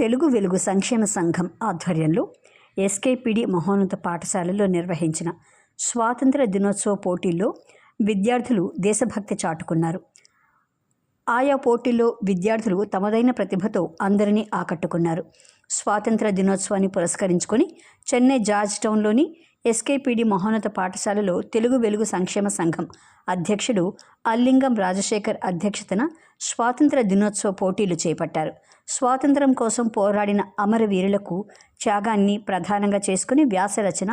తెలుగు వెలుగు సంక్షేమ సంఘం ఆధ్వర్యంలో ఎస్కేపిడి మహోన్నత పాఠశాలలో నిర్వహించిన స్వాతంత్ర దినోత్సవ పోటీల్లో విద్యార్థులు దేశభక్తి చాటుకున్నారు. ఆయా పోటీల్లో విద్యార్థులు తమదైన ప్రతిభతో అందరినీ ఆకట్టుకున్నారు. స్వాతంత్ర దినోత్సవాన్ని పురస్కరించుకొని చెన్నై జార్జ్ టౌన్లోని ఎస్కేపీడి మహోన్నత పాఠశాలలో తెలుగు వెలుగు సంక్షేమ సంఘం అధ్యక్షుడు అల్లింగం రాజశేఖర్ అధ్యక్షతన స్వాతంత్ర దినోత్సవ పోటీలు చేపట్టారు. స్వాతంత్రం కోసం పోరాడిన అమరవీరులకు త్యాగాన్ని ప్రధానంగా చేసుకుని వ్యాసరచన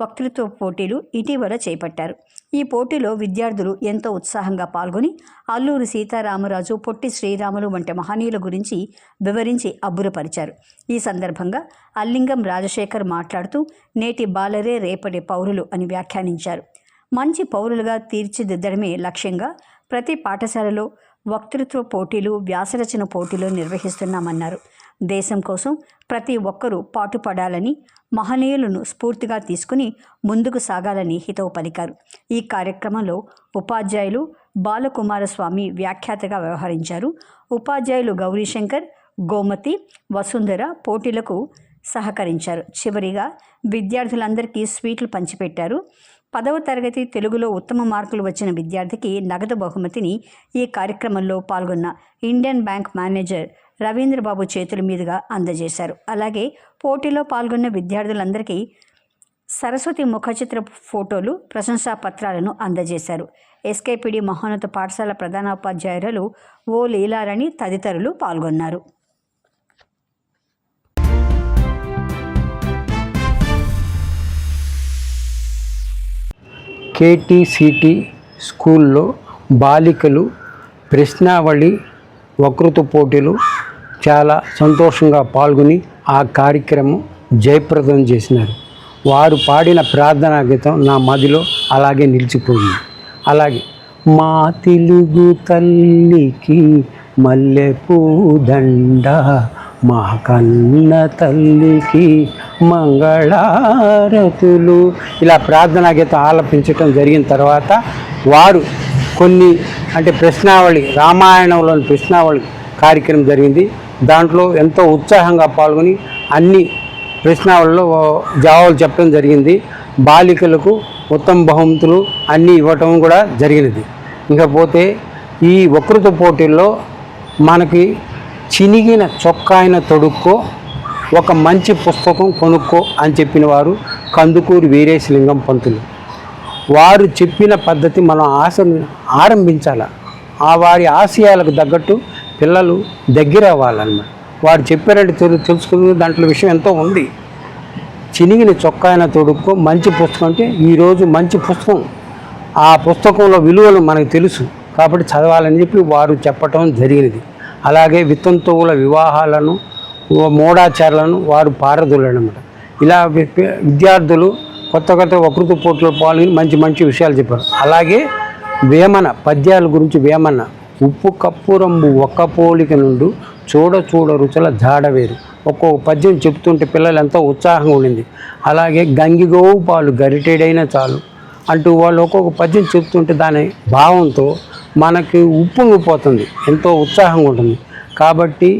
వక్తృత్వ పోటీలు ఇటీవల చేపట్టారు. ఈ పోటీలో విద్యార్థులు ఎంతో ఉత్సాహంగా పాల్గొని అల్లూరి సీతారామరాజు పొట్టి శ్రీరాములు వంటి మహనీయుల గురించి వివరించి అబ్బురపరిచారు. ఈ సందర్భంగా అల్లింగం రాజశేఖర్ మాట్లాడుతూ నేటి బాలరే రేపటి పౌరులు అని వ్యాఖ్యానించారు. మంచి పౌరులుగా తీర్చిదిద్దడమే లక్ష్యంగా ప్రతి పాఠశాలలో వక్తృత్వ పోటీలు వ్యాసరచన పోటీలు నిర్వహిస్తున్నామన్నారు. దేశం కోసం ప్రతి ఒక్కరూ పాటుపడాలని మహనీయులను స్ఫూర్తిగా తీసుకుని ముందుకు సాగాలని హితవు పలికారు ఈ కార్యక్రమంలో ఉపాధ్యాయులు బాలకుమారస్వామి వ్యాఖ్యాతగా వ్యవహరించారు. ఉపాధ్యాయులు గౌరీశంకర్ గోమతి వసుంధర పోటీలకు సహకరించారు. చివరిగా విద్యార్థులందరికీ స్వీట్లు పంచిపెట్టారు. పదవ తరగతి తెలుగులో ఉత్తమ మార్కులు వచ్చిన విద్యార్థికి నగదు బహుమతిని ఈ కార్యక్రమంలో పాల్గొన్న ఇండియన్ బ్యాంక్ మేనేజర్ రవీంద్రబాబు చేతుల మీదుగా అందజేశారు. అలాగే పోటీలో పాల్గొన్న విద్యార్థులందరికీ సరస్వతి ముఖచిత్ర ఫోటోలు ప్రశంసా పత్రాలను అందజేశారు. ఎస్కేపిడి మహోన్నత పాఠశాల ప్రధానోపాధ్యాయురాలు ఓ లీలారాణి తదితరులు పాల్గొన్నారు. కేటీసీటీ స్కూల్లో బాలికలు ప్రశ్నావళి వక్తృత్వ పోటీలు చాలా సంతోషంగా పాల్గొని ఆ కార్యక్రమం జయప్రదం చేసినారు. వారు పాడిన ప్రార్థనా గీతం నా మదిలో అలాగే నిలిచిపోయింది. అలాగే మా తెలుగు తల్లికి మల్లెపూదండ మా కన్న తల్లికి మంగళారతులు ఇలా ప్రార్థనా గీతం ఆలపించటం జరిగిన తర్వాత వారు కొన్ని అంటే ప్రశ్నావళి రామాయణంలోని ప్రశ్నావళి కార్యక్రమం జరిగింది. దాంట్లో ఎంతో ఉత్సాహంగా పాల్గొని అన్ని ప్రశ్నావళిలో జవాబులు చెప్పడం జరిగింది. బాలికలకు ఉత్తమ బహుమతులు అన్నీ ఇవ్వటం కూడా జరిగినది. ఇకపోతే ఈ వక్రత పోటీల్లో మనకి చినిగిన చొక్కాయిన తొడుక్కో ఒక మంచి పుస్తకం కొనుక్కో అని చెప్పిన వారు కందుకూరి వీరేశలింగం పంతులు. వారు చెప్పిన పద్ధతి మనం ఆశ ఆరంభించాల? ఆ వారి ఆశయాలకు తగ్గట్టు పిల్లలు దగ్గర అవ్వాలన్నమాట. వారు చెప్పారంటే తెలు తెలుసుకునే దాంట్లో విషయం ఎంతో ఉంది. చినిగిన చొక్కాయన తొడుక్కో మంచి పుస్తకం అంటే ఈరోజు మంచి పుస్తకం. ఆ పుస్తకంలో విలువలు మనకు తెలుసు. కాబట్టి చదవాలని చెప్పి వారు చెప్పటం జరిగినది. అలాగే వితంతువుల వివాహాలను మూఢాచారాలను వారు పారదోలనమాట ఇలా విద్యార్థులు కొత్త కొత్త వకృతి పోటీలో పాల్గొని మంచి మంచి విషయాలు చెప్పారు. అలాగే వేమన పద్యాల గురించి వేమన ఉప్పు కప్పురంబు ఒక్క పోలిక నుండి చూడ చూడ రుచుల జాడవేరు ఒక్కొక్క పద్యం చెప్తుంటే పిల్లలు ఎంతో ఉత్సాహంగా ఉండింది. అలాగే గంగిగోవు పాలు గరిటెడైనా చాలు అంటూ వాళ్ళు ఒక్కొక్క పద్యం చెప్తుంటే దాని భావంతో మనకి ఉప్పొంగిపోతుంది ఎంతో ఉత్సాహంగా ఉంటుంది. కాబట్టి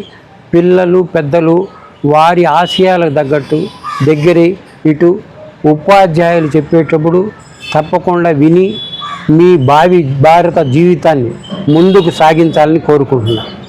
పిల్లలు పెద్దలు వారి ఆశయాలకు తగ్గట్టు దగ్గరే ఇటు ఉపాధ్యాయులు చెప్పేటప్పుడు తప్పకుండా విని మీ భావి భారత జీవితాన్ని ముందుకు సాగించాలని కోరుకుంటున్నాను